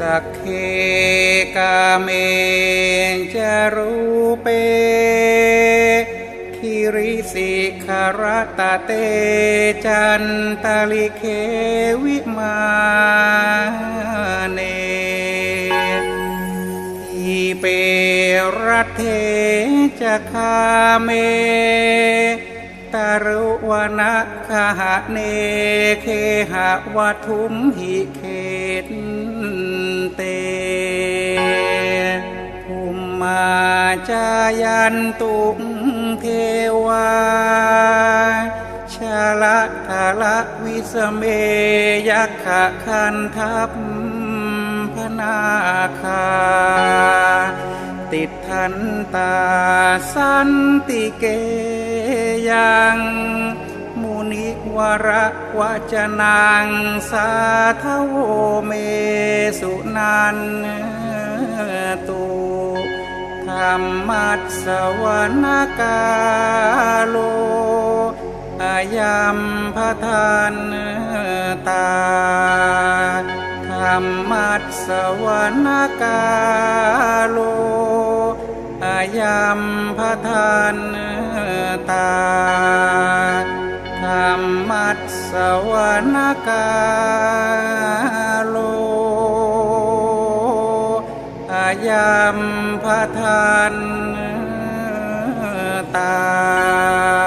สักเคกาเมจารูเปคิริสิขารตเตจันตาลิเควิมาเนทีเปรัตเทจะคาเมตารุวนะคหะเนเคหะวัทุมหิเขต เตภูมิมาจายันตุเทวาชาละทาละวิสเมยักขะคันทัพพนาคา ติดทันตาสันติเกยัง นิวระวจนังสาทโวเมสุนันตุธรรมัสสวนกาโลอายัมพทานตาธรรมัสสวนกาโลอายัมพทานตา มัสสวนกาโลอายามพทานตา